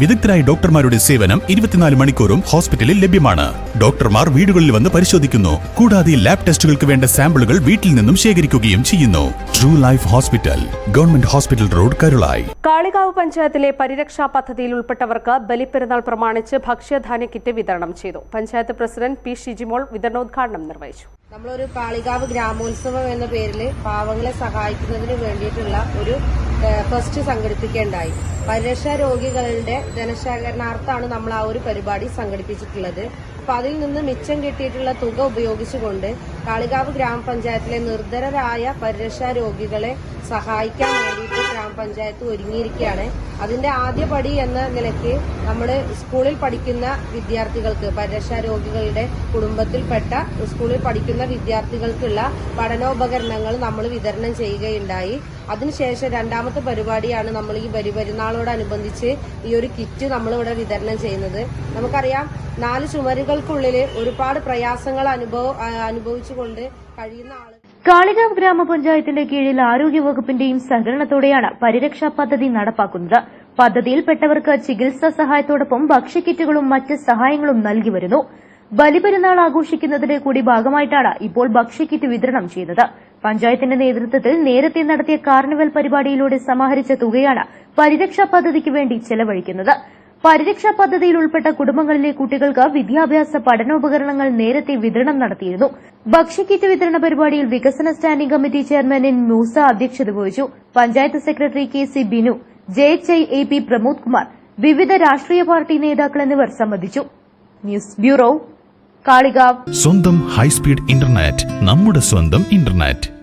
വിദഗ്ധരായ ഡോക്ടർമാരുടെ സേവനം ഇരുപത്തിനാല് മണിക്കൂറും ഹോസ്പിറ്റലിൽ ലഭ്യമാണ്. ഡോക്ടർമാർ വീടുകളിൽ വന്ന് പരിശോധിക്കുന്നു. കൂടാതെ ലാബ് ടെസ്റ്റുകൾക്ക് വേണ്ട സാമ്പിളുകൾ വീട്ടിൽ നിന്നും ശേഖരിക്കുകയും ചെയ്യുന്നു. True life hospital government hospital road Karulai Kalikavu പഞ്ചായത്തിലെ പരിരക്ഷാ പദ്ധതിയിൽ ഉൾപ്പെട്ടവർക്ക് ബലിപ്പെരുന്നാൾ പ്രമാണിച്ച് ഭക്ഷ്യധാന്യ കിറ്റ് വിതരണം ചെയ്തു. പഞ്ചായത്ത് പ്രസിഡന്റ് പി ഷിജിമോൾ വിതരണോദ്ഘാടനം നിർവഹിച്ചു. നമ്മളൊരു പാളികാവ് ഗ്രാമോത്സവം എന്ന പേരിൽ പാവങ്ങളെ സഹായിക്കുന്നതിന് വേണ്ടിയിട്ടുള്ള ഒരു ഫസ്റ്റ് സംഘടിപ്പിക്കേണ്ടായി പരിരക്ഷ രോഗികളുടെ ധനശേഖരണാർത്ഥമാണ് നമ്മൾ ആ ഒരു പരിപാടി സംഘടിപ്പിച്ചിട്ടുള്ളത്. അപ്പൊ അതിൽ നിന്ന് മിച്ചം കിട്ടിയിട്ടുള്ള തുക ഉപയോഗിച്ചുകൊണ്ട് കാളികാവ് ഗ്രാമപഞ്ചായത്തിലെ നിർധരരായ പരിരക്ഷാ രോഗികളെ സഹായിക്കാൻ വേണ്ടിയിട്ട് ഗ്രാമപഞ്ചായത്ത് ഒരുങ്ങിയിരിക്കുകയാണ്. അതിന്റെ ആദ്യ പടി എന്ന നിലയ്ക്ക് നമ്മൾ സ്കൂളിൽ പഠിക്കുന്ന വിദ്യാർത്ഥികൾക്ക് രോഗികളുടെ കുടുംബത്തിൽപ്പെട്ട സ്കൂളിൽ പഠിക്കുന്ന വിദ്യാർത്ഥികൾക്കുള്ള പഠനോപകരണങ്ങൾ നമ്മൾ വിതരണം ചെയ്യുകയുണ്ടായി. അതിനുശേഷം രണ്ടാമത്തെ പരിപാടിയാണ് നമ്മൾ ഈ ബലിപെരുന്നാളോടനുബന്ധിച്ച് ഈ ഒരു കിറ്റ് നമ്മളിവിടെ വിതരണം ചെയ്യുന്നത്. നമുക്കറിയാം നാല് ചുമരുകൾക്കുള്ളിൽ ഒരുപാട് പ്രയാസങ്ങൾ അനുഭവ അനുഭവിച്ചുകൊണ്ട് കഴിയുന്ന ആളുകൾ കാളികാവ് ഗ്രാമപഞ്ചായത്തിന്റെ കീഴിൽ ആരോഗ്യവകുപ്പിന്റെയും സഹകരണത്തോടെയാണ് പരിരക്ഷാ പദ്ധതി നടപ്പാക്കുന്നത്. പദ്ധതിയിൽപ്പെട്ടവർക്ക് ചികിത്സാ സഹായത്തോടൊപ്പം ഭക്ഷ്യക്കിറ്റുകളും മറ്റ് സഹായങ്ങളും നൽകി വരുന്നു. ബലിപെരുന്നാൾ ആഘോഷിക്കുന്നതിന്റെ കൂടി ഭാഗമായിട്ടാണ് ഇപ്പോൾ ഭക്ഷ്യക്കിറ്റ് വിതരണം ചെയ്യുന്നത് പഞ്ചായത്തിന്റെ നേതൃത്വത്തിൽ നേരത്തെ നടത്തിയ കാർണിവൽ പരിപാടിയിലൂടെ സമാഹരിച്ച തുകയാണ് പരിരക്ഷാ പദ്ധതിക്ക് വേണ്ടി ചെലവഴിക്കുന്നത്. പരിരക്ഷാ പദ്ധതിയിൽ ഉൾപ്പെട്ട കുടുംബങ്ങളിലെ കുട്ടികൾക്ക് വിദ്യാഭ്യാസ പഠനോപകരണങ്ങൾ നേരത്തെ വിതരണം നടത്തിയിരുന്നു. ഭക്ഷ്യക്കിറ്റ് വിതരണ പരിപാടിയിൽ വികസന standing committee chairman N Moosa അധ്യക്ഷത വഹിച്ചു. Panchayat secretary K C Binu J H I A P Pramod Kumar വിവിധ രാഷ്ട്രീയ പാർട്ടി നേതാക്കൾ എന്നിവർ സംബന്ധിച്ചു. News bureau Kalikavu. സ്വന്തം ഹൈസ്പീഡ് ഇന്റർനെറ്റ് നമ്മുടെ സ്വന്തം ഇന്റർനെറ്റ്.